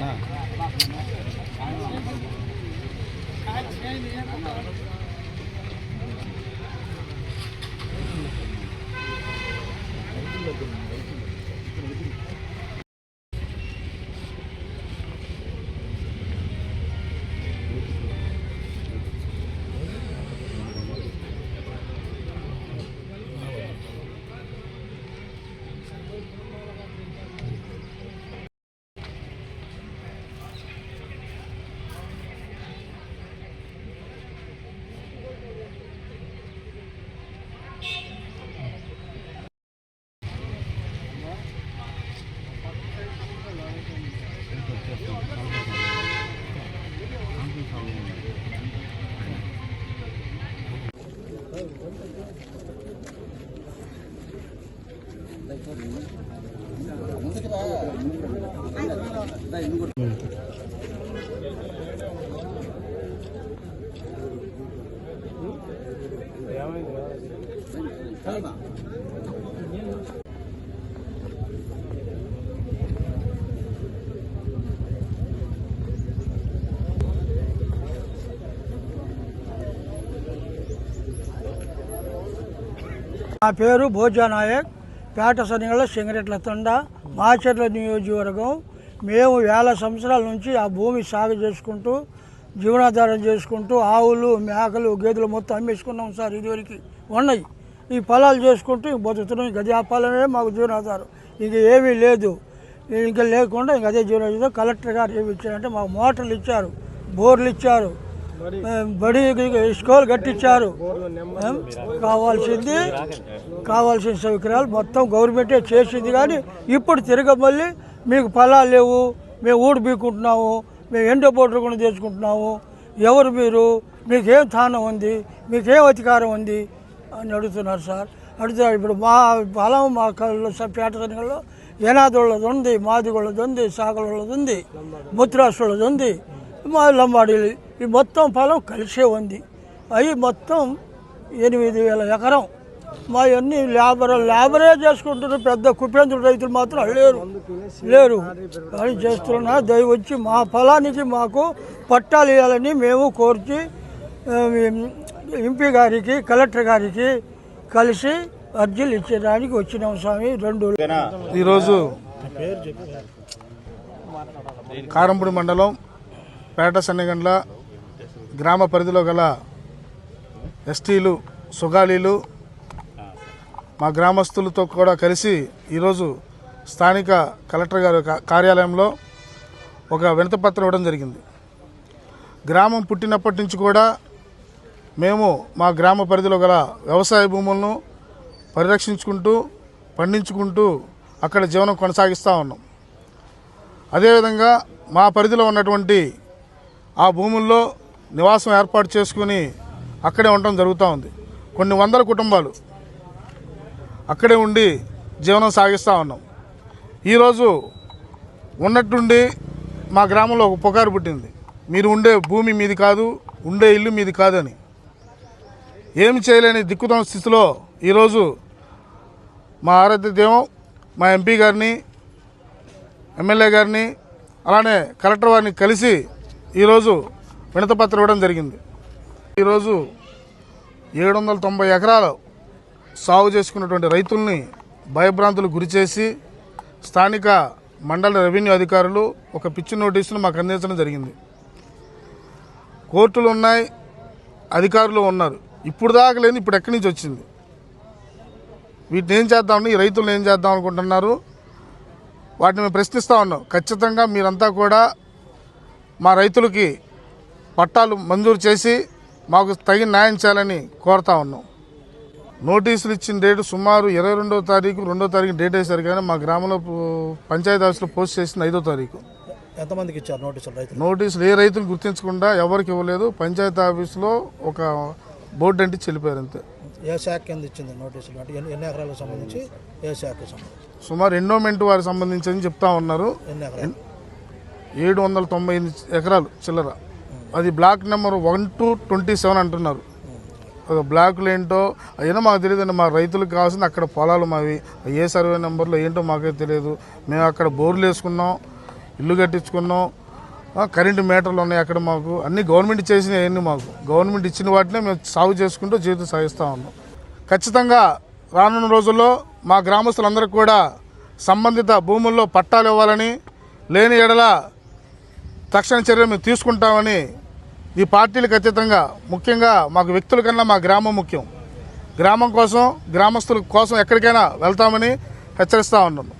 Nah. నా పేరు భోజా నాయక్ పేట సనిగల సింగరెట్ల తండ మాచర్ల నియోజకవర్గం. మేము వేల సంవత్సరాల నుంచి ఆ భూమి సాగు చేసుకుంటూ జీవనాధారం చేసుకుంటూ ఆవులు మేకలు గేదెలు మొత్తం అమ్మేసుకున్నాం సార్ ఇదివరకు. ఉన్నాయి. ఈ పొలాలు చేసుకుంటూ బతుకుతున్నాం. ఇంక ఆ పొలమే మాకు జీవనాధారం. ఇంక ఏమీ లేదు. ఇంకా లేకుండా ఇంక అదే జీవనాధారం. కలెక్టర్ గారు ఏమి ఇచ్చారంటే మాకు మోటార్లు ఇచ్చారు బోర్లు ఇచ్చారు. బడి స్కూల్ కట్టించారు. కావాల్సింది కావాల్సిన సౌకర్యాలు మొత్తం గవర్నమెంటే చేసింది కానీ ఇప్పుడు తిరగ మళ్ళీ మీకు పొలాలు లేవు మేము ఊడు బీకుంటున్నాము మేము ఎండో బోట్లు కూడా తెచ్చుకుంటున్నాము ఎవరు మీరు మీకేం స్థానం ఉంది మీకేం అధికారం ఉంది అని అడుగుతున్నారు సార్. అడుగుతున్నారు ఇప్పుడు మా పొలం మా కళ్ళు పేట సరిగల్లో ఏనాదోళ్ళది ఉంది మాదిగోళ్ళది ఉంది సాగలోళ్ళది ఉంది ముత్రాసులది ఉంది. లంబాడీలు ఈ మొత్తం పొలం కలిసే ఉంది. అవి మొత్తం ఎనిమిది వేల ఎకరం. మా అన్ని లేబర్ లేబరే చేసుకుంటున్నారు. పెద్ద కుపేంద్రుడు రైతులు మాత్రం లేరు. లేరు. అని చేస్తున్నా దయ వచ్చి మా పొలానికి మాకు పట్టాలు ఇవ్వాలని మేము కోర్చి ఎంపీ గారికి కలెక్టర్ గారికి కలిసి అర్జీలు ఇచ్చేదానికి వచ్చినాం స్వామి. రెండు ఈరోజు కారంపూడి మండలం పేట సన్నగండ్ల గ్రామ పరిధిలో గల ఎస్టీలు సుగాలీలు మా గ్రామస్తులతో కూడా కలిసి ఈరోజు స్థానిక కలెక్టర్ గారి కార్యాలయంలో ఒక వినతిపత్రం ఇవ్వడం జరిగింది. గ్రామం పుట్టినప్పటి నుంచి కూడా మేము మా గ్రామ పరిధిలో గల వ్యవసాయ భూములను పరిరక్షించుకుంటూ పండించుకుంటూ అక్కడ జీవనం కొనసాగిస్తూ ఉన్నాం. అదేవిధంగా మా పరిధిలో ఉన్నటువంటి ఆ భూముల్లో నివాసం ఏర్పాటు చేసుకుని అక్కడే ఉండటం జరుగుతూ ఉంది. కొన్ని వందల కుటుంబాలు అక్కడే ఉండి జీవనం సాగిస్తూ ఉన్నాం. ఈరోజు ఉన్నట్టుండి మా గ్రామంలో ఒక పుకారు పుట్టింది. మీరు ఉండే భూమి మీది కాదు ఉండే ఇల్లు మీది కాదని. ఏమి చేయలేని దిక్కుతోన స్థితిలో ఈరోజు మా ఆరాధ్య దేవం మా ఎంపీ గారిని ఎమ్మెల్యే గారిని అలానే కలెక్టర్ వారిని కలిసి ఈరోజు వినతపత్రం ఇవ్వడం జరిగింది. ఈరోజు ఏడు వందల తొంభై ఎకరాలు సాగు చేసుకున్నటువంటి రైతుల్ని భయభ్రాంతులకు గురిచేసి స్థానిక మండల రెవెన్యూ అధికారులు ఒక పిచ్చి నోటీసును మాకు అందించడం జరిగింది. కోర్టులు ఉన్నాయి అధికారులు ఉన్నారు. ఇప్పుడు దాకా లేని ఇప్పుడు ఎక్కడి నుంచి వచ్చింది? వీటిని ఏం చేద్దామని ఈ రైతులను ఏం చేద్దాం అనుకుంటున్నారు? వాటిని మేము ప్రశ్నిస్తూ ఉన్నాం. ఖచ్చితంగా మీరంతా కూడా మా రైతులకి పట్టాలు మంజూరు చేసి మాకు తగిన న్యాయం చేయాలని కోరుతా ఉన్నాం. నోటీసులు ఇచ్చిన డేటు సుమారు ఇరవై రెండో తారీఖు రెండో తారీఖు డేట్ వేశారు కానీ మా గ్రామంలో పంచాయతీ ఆఫీస్లో పోస్ట్ చేసింది ఐదో తారీఖు. ఎంతమందికి ఇచ్చారు నోటీసులు రైతులు? నోటీసులు ఏ రైతులు గుర్తించకుండా ఎవరికి ఇవ్వలేదు. పంచాయతీ ఆఫీస్లో ఒక బోర్డు అంటే చెల్లిపోయారు అంతే. ఏ శాఖ కింద ఇచ్చింది నోటీసులు? అంటే ఎన్ని ఎన్ని ఎకరాలకు సంబంధించి ఏ శాఖకు సంబంధించి? సుమారు ఎండోమెంట్ వారికి సంబంధించి అని చెప్తా ఉన్నారు. ఎన్ని ఎకరాలు ఏడు వందల తొంభై ఎనిమిది ఎకరాలు చిల్లర. అది block number one two twenty seven అంటున్నారు. అది బ్లాకులు ఏంటో అయినా మాకు తెలియదండి మా రైతులకు కావాల్సింది అక్కడ పొలాలు మావి. ఏ సర్వే నెంబర్లో ఏంటో మాకే తెలియదు. మేము అక్కడ బోర్లు వేసుకున్నాం ఇల్లు కట్టించుకున్నాం. కరెంటు మీటర్లు ఉన్నాయి అక్కడ మాకు. అన్నీ గవర్నమెంట్ చేసినవి అవన్నీ మాకు. గవర్నమెంట్ ఇచ్చిన వాటినే మేము సాగు చేసుకుంటూ జీవితం సాగిస్తూ ఉన్నాం. ఖచ్చితంగా రానున్న రోజుల్లో మా గ్రామస్తులందరికీ కూడా సంబంధిత భూముల్లో పట్టాలు ఇవ్వాలని లేని ఎడల తక్షణ చర్యలు మేము తీసుకుంటామని ఈ పార్టీలకు అతీతంగా ముఖ్యంగా మాకు వ్యక్తుల కన్నా మా గ్రామం ముఖ్యం. గ్రామం కోసం గ్రామస్తుల కోసం ఎక్కడికైనా వెళ్తామని హెచ్చరిస్తూ ఉన్నాను